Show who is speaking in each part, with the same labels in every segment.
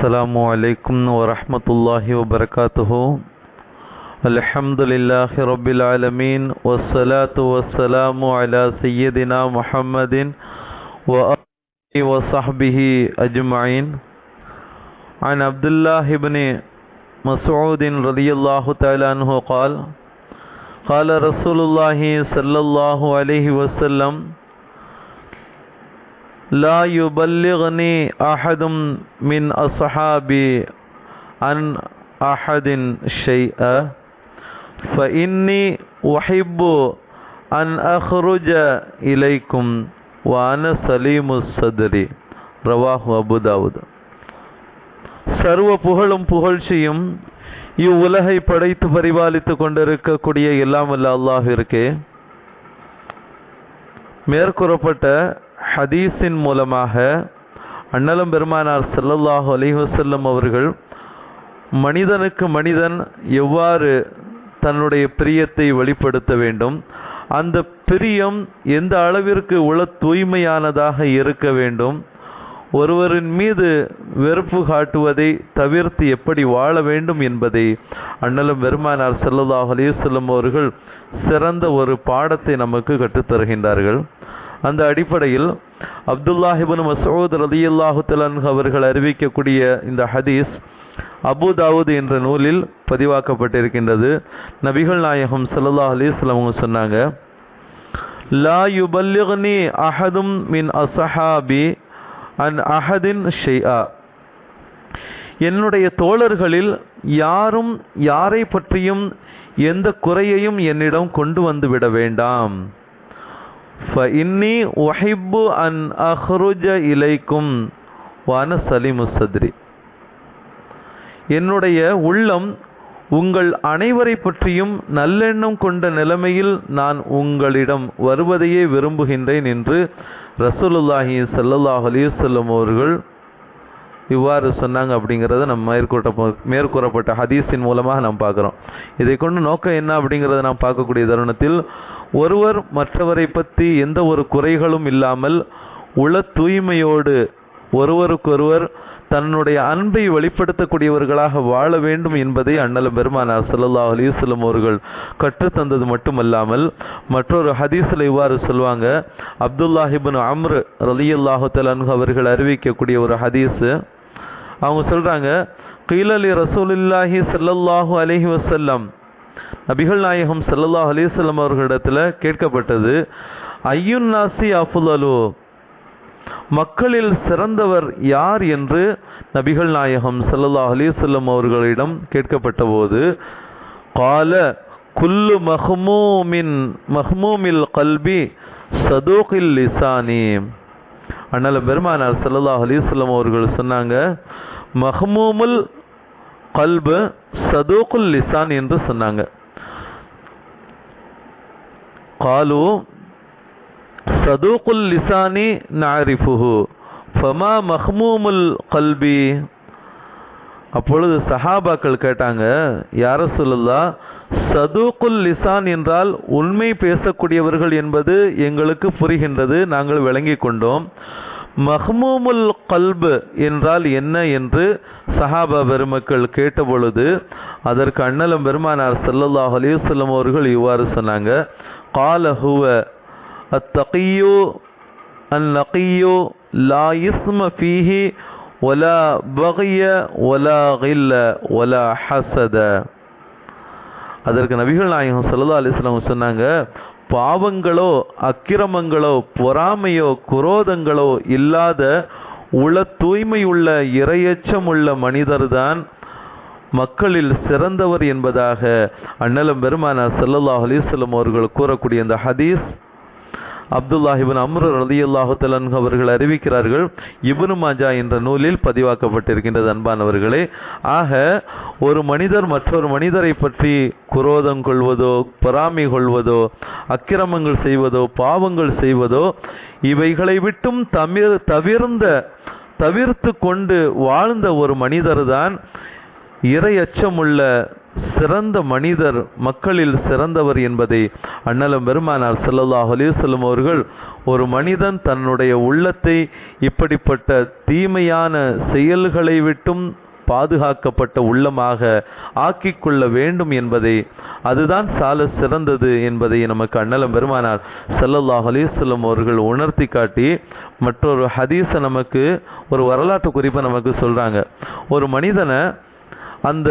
Speaker 1: السلام عليكم ورحمة الله وبركاته. الحمد لله رب العالمين والصلاة والسلام على سيدنا محمد وآله وصحبه أجمعين عن عبد الله بن مسعود رضي الله تعالى عنه قال قال رسول الله صلى الله عليه وسلم لا يبلغني أحد من أصحابي عن أحد شيئا فإني أحب أن أخرج إليكم وأنا سليم الصدر رواه أبو داود சர்வ புகழும் புகழ்ச்சியும் இவ்வுலகை படைத்து பரிபாலித்துக் கொண்டிருக்கக்கூடிய எல்லாம் வல்ல அல்லாஹ் இருக்கே மேற்கூறப்பட்ட ஹதீஸின் மூலமாக அண்ணலம் பெருமானார் செல்லல்லாஹு அலைஹி அவர்கள் மனிதனுக்கு மனிதன் எவ்வாறு தன்னுடைய பிரியத்தை வெளிப்படுத்த வேண்டும்? அந்த பிரியம் எந்த அளவிற்கு உள தூய்மையானதாக இருக்க வேண்டும்? ஒருவரின் மீது வெறுப்பு காட்டுவதை தவிர்த்து எப்படி வாழ வேண்டும் என்பதை அண்ணலும் பெருமானார் செல்லதாக அலைஹி அவர்கள் சிறந்த ஒரு பாடத்தை நமக்கு கற்றுத்தருகின்றார்கள். அந்த அடிப்படையில் அப்துல்லாஹிபின் மசூத் ரலியல்லாஹு தலன்ஹு அவர்கள் அறிவிக்கக்கூடிய இந்த ஹதீஸ் அபுதாவுத் என்ற நூலில் பதிவாக்கப்பட்டிருக்கின்றது. நபிகள் நாயகம் ஸல்லல்லாஹு அலிஸ்லாம் அவங்க சொன்னாங்க லா யுபல்லிக்னி அஹதும் மின் அசஹாபி அன் அஹதின் ஷெய்ஆ என்னுடைய தோழர்களில் யாரும் யாரை பற்றியும் எந்த குறையையும் என்னிடம் கொண்டு வந்து விட வேண்டாம். ஃபஇன்னி ஒஹிப்பு அன் அஹ்ருஜ இலைக்கும் வான சலிமு சத்ரி என்னுடைய உள்ளம் உங்கள் அனைவரை பற்றியும் நல்லெண்ணம் கொண்ட நிலைமையில் நான் உங்களிடம் வருவதையே விரும்புகின்றேன் என்று ரசூலுல்லாஹி சல்லாஹ் அலிசல்லம் அவர்கள் இவ்வாறு சொன்னாங்க அப்படிங்கிறத நம்ம மேற்கூட்ட மேற்கூறப்பட்ட ஹதீஸின் மூலமாக நாம் பார்க்குறோம். இதை கொண்டு நோக்கம் என்ன அப்படிங்கிறத நாம் பார்க்கக்கூடிய தருணத்தில் ஒருவர் மற்றவரை பற்றி எந்த ஒரு குறைகளும் இல்லாமல் உள தூய்மையோடு ஒருவருக்கொருவர் தன்னுடைய அன்பை வெளிப்படுத்தக்கூடியவர்களாக வாழ வேண்டும் என்பதை அண்ணலம் பெருமானார் சல்லா அலைஹி அவர்கள் கற்றுத்தந்தது மட்டுமல்லாமல் மற்றொரு ஹதீஸில் இவ்வாறு சொல்லுவாங்க அப்துல்லாஹிபின் அம்ரு ரலியுல்லாஹு தலன்ஹு அவர்கள் அறிவிக்கக்கூடிய ஒரு ஹதீஸு அவங்க சொல்றாங்க கீழலி ரசூலில்லாஹி செல்லல்லாஹு அலஹி வசல்லம் நபிகள் நாயகம் ஸல்லல்லாஹு அலைஹி அவர்களிடத்தில் கேட்கப்பட்டது ஐயுன் நாசி அஃலலு மக்களில் சிறந்தவர் யார் என்று நபிகள் நாயகம் ஸல்லல்லாஹு அலைஹி அவர்களிடம் கேட்கப்பட்ட போது கால குல்லு மஹ்மூமின் மஹ்மூமில் கல்பி சதூகில் லிசானி அண்ணல பெருமானார் ஸல்லல்லாஹு அலைஹி அவர்கள் சொன்னாங்க மஹ்மூமுல் கல்பு சதூக்குல் லிசான் என்று சொன்னாங்க. காலு சதூகுல் லிசானி நாரிஃபுஹு ஃபமா மஹ்மூமுல் கல்பி. அப்பொழுது சஹாபாக்கள் கேட்டாங்க யார சொல்லலா சதூக்குல் லிசான் என்றால் உண்மை பேசக்கூடியவர்கள் என்பது எங்களுக்கு புரிகின்றது. நாங்கள் விளங்கி கொண்டோம். மஹ்மூமுல் கல்பு என்றால் என்ன என்று சஹாபா பெருமக்கள் கேட்டபொழுது அதற்கு அண்ணலம் பெருமானார் ஸல்லல்லாஹு அலிவசல்லம் அவர்கள் இவ்வாறு சொன்னாங்க கால ஹுவ அத்தகியு அந்நகியு லா இஸ்ம ஃபீஹி ஒலா பகைய ஒலா கில்ல ஒலா ஹசத. அதற்கு நபிகள் நாயகம் ஸல்லல்லாஹு அலிஸ்லாம் சொன்னாங்க பாவங்களோ அக்கிரமங்களோ பொறாமையோ குரோதங்களோ இல்லாத உள தூய்மையுள்ள இரையச்சமுள்ள மனிதர்தான் மக்களில் சிறந்தவர் என்பதாக அண்ணலம் பெருமானா ஸல்லல்லாஹு அலிஸ்லம் அவர்கள் கூறக்கூடிய இந்த ஹதீஸ். அப்துல்லாஹிபின் அம்ரு ரலியல்லாஹு தலன்ஹு அவர்கள் அறிவிக்கிறார்கள் இபுனு மாஜா என்ற நூலில் பதிவாக்கப்பட்டிருக்கின்றது அன்பானவர்களே. ஆக ஒரு மனிதர் மற்றொரு மனிதரை பற்றி குரோதம் கொள்வதோ பொறாமை கொள்வதோ அக்கிரமங்கள் செய்வதோ பாவங்கள் செய்வதோ இவைகளை விட்டும் தமிழ் தவிர்ந்த தவிர்த்து கொண்டு வாழ்ந்த ஒரு மனிதர்தான் இறை அச்சமுள்ள சிறந்த மனிதர் மக்களில் சிறந்தவர் என்பதை அண்ணலம் பெருமானார் செல்லல்லாஹ் அலைஹி அவர்கள் ஒரு மனிதன் தன்னுடைய உள்ளத்தை இப்படிப்பட்ட தீமையான செயல்களை விட்டும் பாதுகாக்கப்பட்ட உள்ளமாக ஆக்கிக்கொள்ள வேண்டும் என்பதை அதுதான் சால சிறந்தது என்பதை நமக்கு அண்ணலம் பெருமானார் ஸல்லல்லாஹு அலிசல்லம் அவர்கள் உணர்த்தி காட்டி மற்றொரு ஹதீஸை நமக்கு ஒரு வரலாற்று குறிப்பை நமக்கு சொல்கிறாங்க ஒரு மனிதனை அந்த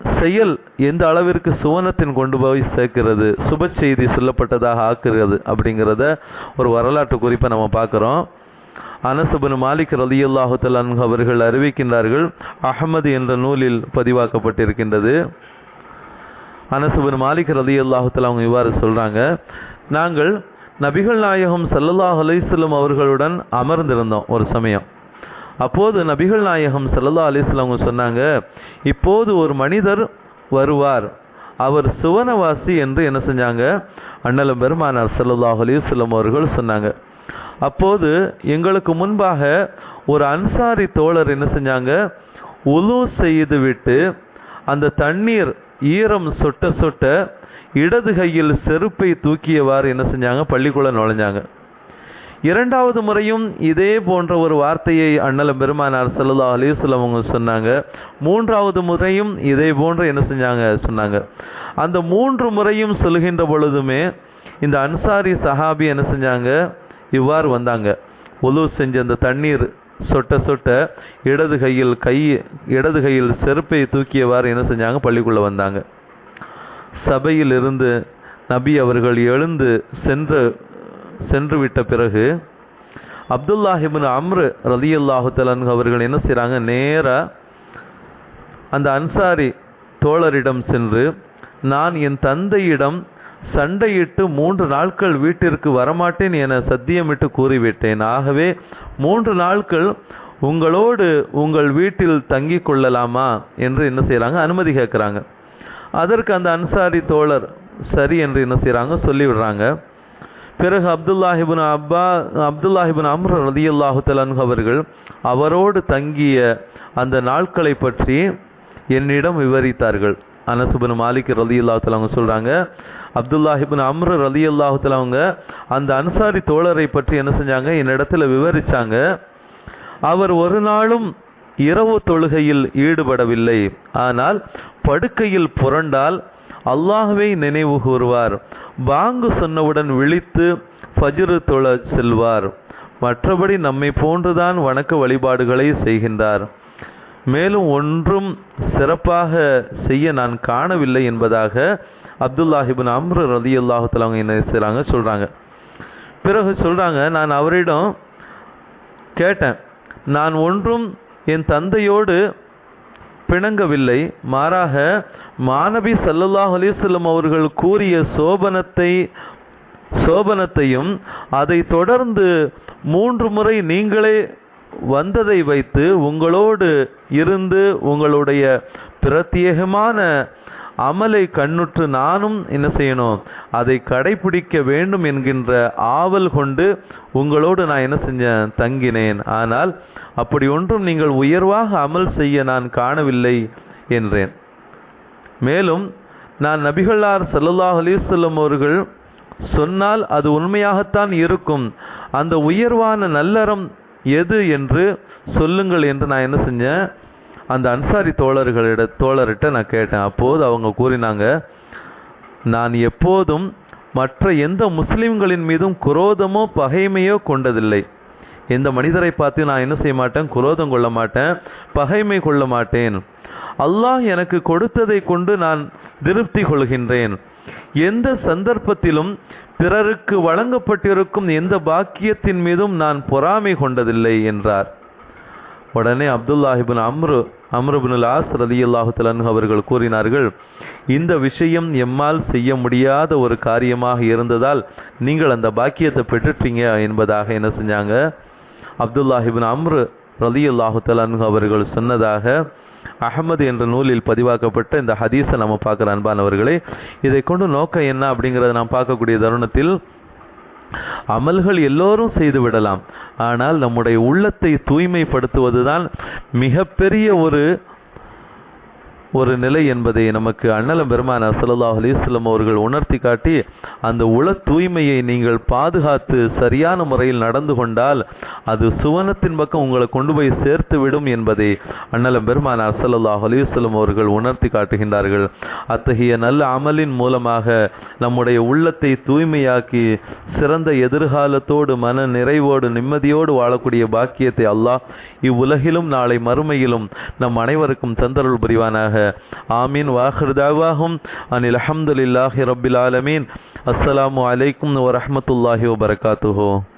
Speaker 1: செயல் எந்த அளவிற்கு சுவனத்தின் கொண்டு போய் சேர்க்கிறது சுப செய்தி சொல்லப்பட்டதாக ஆக்குகிறது அப்படிங்கிறத ஒரு வரலாற்று குறிப்பை நம்ம பார்க்குறோம். அனசுபன் மாலிக் ரலியல்லாஹு தலான் அவர்கள் அறிவிக்கின்றார்கள் அஹமது என்ற நூலில் பதிவாக்கப்பட்டிருக்கின்றது. அனசுபன் மாலிக் ரலியல்லாஹு தலா அவங்க இவ்வாறு சொல்கிறாங்க நாங்கள் நபிகள் நாயகம் சல்லல்லாஹ் அலைஹி அவர்களுடன் அமர்ந்திருந்தோம் ஒரு சமயம். அப்போது நபிகள் நாயகம் சல்லா அலைஹி அவங்க சொன்னாங்க இப்போது ஒரு மனிதர் வருவார். அவர் சுவனவாசி என்று என்ன செஞ்சாங்க? அண்ணலம் பெருமானார் சல்லாஹ் அலிஸ்லம் அவர்கள் சொன்னாங்க. அப்போது எங்களுக்கு முன்பாக ஒரு அன்சாரி தோழர் என்ன செஞ்சாங்க? உலு செய்து விட்டு அந்த தண்ணீர் ஈரம் சொட்ட சொட்ட இடது கையில் செருப்பை தூக்கியவாறு என்ன செஞ்சாங்க? பள்ளிக்குள்ள நுழைஞ்சாங்க. இரண்டாவது முறையும் இதே போன்ற ஒரு வார்த்தையை அண்ணலம் பெருமானார் ஸல்லல்லாஹு அலைஹி அவங்க சொன்னாங்க. மூன்றாவது முறையும் இதே போன்று என்ன செஞ்சாங்க? சொன்னாங்க. அந்த மூன்று முறையும் சொல்கின்ற பொழுதுமே இந்த அன்சாரி சஹாபி என்ன செஞ்சாங்க? இவ்வாறு வந்தாங்க. ஒலு செஞ்ச அந்த தண்ணீர் சொட்ட சொட்ட இடது கையில் கை இடது கையில் செருப்பை தூக்கியவாறு என்ன செஞ்சாங்க? பள்ளிக்குள்ளே வந்தாங்க. சபையில் இருந்து நபி அவர்கள் எழுந்து சென்று சென்று விட்ட பிறகு அப்துல்லாஹிபின் அம்ரு ரலியல்லாஹு தலன் அவர்கள் என்ன செய்கிறாங்க நேராக அந்த அன்சாரி தோழரிடம் சென்று நான் என் தந்தையிடம் சண்டையிட்டு மூன்று நாட்கள் வீட்டிற்கு வரமாட்டேன் என சத்தியமிட்டு கூறிவிட்டேன். ஆகவே மூன்று நாட்கள் உங்களோடு உங்கள் வீட்டில் தங்கி கொள்ளலாமா? என்று என்ன செய்கிறாங்க அனுமதி கேட்குறாங்க. அதற்கு அந்த அன்சாரி தோழர் சரி என்று என்ன செய்கிறாங்க சொல்லிவிடுறாங்க. பிறகு அப்துல்லாஹிபின் அப்பா அப்துல்லாஹிபின் அம்ர ரலியல்லாஹு தலான்ஹு அவர்கள் அவரோடு தங்கிய அந்த நாட்களை பற்றி என்னிடம் விவரித்தார்கள். அனசுபின் மாலிக் ரலியல்லாஹு தலா அவங்க சொல்கிறாங்க அப்துல்லாஹிபின் அம்ரு ரலியல்லாஹு தலா அவங்க அந்த அன்சாரி தோழரை பற்றி என்ன செஞ்சாங்க என்னிடத்துல விவரித்தாங்க அவர் ஒரு நாளும் இரவு தொழுகையில் ஈடுபடவில்லை. ஆனால் படுக்கையில் புரண்டால் அல்லாஹுவை நினைவு கூறுவார். பாங்கு சொன்னவுடன் விழித்து ஃபஜ்ரு தொழ செல்வார். மற்றபடி நம்மை போன்றுதான் வணக்க வழிபாடுகளை செய்கின்றார். மேலும் ஒன்றும் சிறப்பாக செய்ய நான் காணவில்லை என்பதாக அப்துல்லாஹிபின் அம்ரு ரதி அல்லாஹுத்தல அவங்க என்ன செய்கிறாங்க சொல்கிறாங்க பிறகு சொல்கிறாங்க நான் அவரிடம் கேட்டேன் நான் ஒன்றும் என் தந்தையோடு பிணங்கவில்லை மாறாக மாணவி சல்லல்லாஹு அலிஸ்லம் அவர்கள் கூறிய சோபனத்தை சோபனத்தையும் அதை தொடர்ந்து மூன்று முறை நீங்களே வந்ததை வைத்து உங்களோடு இருந்து உங்களுடைய பிரத்யேகமான அமலை கண்ணுற்று நானும் என்ன செய்யணும் அதை கடைபிடிக்க வேண்டும் என்கின்ற ஆவல் கொண்டு உங்களோடு நான் என்ன செஞ்சேன் தங்கினேன். ஆனால் அப்படி ஒன்றும் நீங்கள் உயர்வாக அமல் செய்ய நான் காணவில்லை என்றேன். மேலும் நான் நபிகள்லார் சல்லல்லாஹ் அலிசல்லம் அவர்கள் சொன்னால் அது உண்மையாகத்தான் இருக்கும். அந்த உயர்வான நல்லறம் எது என்று சொல்லுங்கள் என்று நான் என்ன செஞ்சேன்? அந்த அன்சாரி தோழர்களிட தோழர்கிட்ட நான் கேட்டேன். அப்போது அவங்க கூறினாங்க நான் எப்போதும் மற்ற எந்த முஸ்லிம்களின் மீதும் குரோதமோ பகைமையோ கொண்டதில்லை. எந்த மனிதரை பார்த்து நான் என்ன செய்ய மாட்டேன்? குரோதம் கொள்ள மாட்டேன். பகைமை கொள்ள மாட்டேன். அல்லாஹ் எனக்கு கொடுத்ததை கொண்டு நான் திருப்தி கொள்கின்றேன். எந்த சந்தர்ப்பத்திலும் பிறருக்கு வழங்கப்பட்டிருக்கும் எந்த பாக்கியத்தின் மீதும் நான் பொறாமை கொண்டதில்லை என்றார். உடனே அப்துல்லாஹிபின் அம்ரு அம்ருபின் ஆஸ் ரலியல்லாஹு தலன் அவர்கள் கூறினார்கள் இந்த விஷயம் எம்மால் செய்ய முடியாத ஒரு காரியமாக இருந்ததால் நீங்கள் அந்த பாக்கியத்தை பெற்றுட்டீங்க என்பதாக என்ன செஞ்சாங்க? அப்துல்லாஹிபின் அம்ரு ரலியல்லாஹு தலன் அவர்கள் சொன்னதாக அகமது என்ற நூலில் பதிவாக்கப்பட்ட இந்த ஹதீஸை நம்ம பார்க்குற அன்பானவர்களே இதை கொண்டு நோக்கம் என்ன அப்படிங்கிறத நாம் பார்க்கக்கூடிய தருணத்தில் அமல்கள் எல்லோரும் செய்து விடலாம். ஆனால் நம்முடைய உள்ளத்தை தூய்மைப்படுத்துவதுதான் மிகப்பெரிய ஒரு ஒரு நிலை என்பதை நமக்கு அண்ணலம் பெருமான ஸல்லல்லாஹு அலிஸ்லம் அவர்கள் உணர்த்தி காட்டி அந்த உள தூய்மையை நீங்கள் பாதுகாத்து சரியான முறையில் நடந்து கொண்டால் அது சுவனத்தின் பக்கம் உங்களை கொண்டு போய் சேர்த்து விடும் என்பதை அண்ணலம் பெருமான ஸல்லல்லாஹு அலிஸ்லம் அவர்கள் உணர்த்தி காட்டுகின்றார்கள். அத்தகைய நல்ல அமலின் மூலமாக நம்முடைய உள்ளத்தை தூய்மையாக்கி சிறந்த எதிர்காலத்தோடு மன நிறைவோடு நிம்மதியோடு வாழக்கூடிய பாக்கியத்தை அல்லாஹ் இவ்வுலகிலும் நாளை மறுமையிலும் நம் அனைவருக்கும் தந்தருள் புரிவானாக. ہے آمین وآخر دعواہم أن الحمدللہ رب العالمین السلام علیکم ورحمة اللہ وبركاته.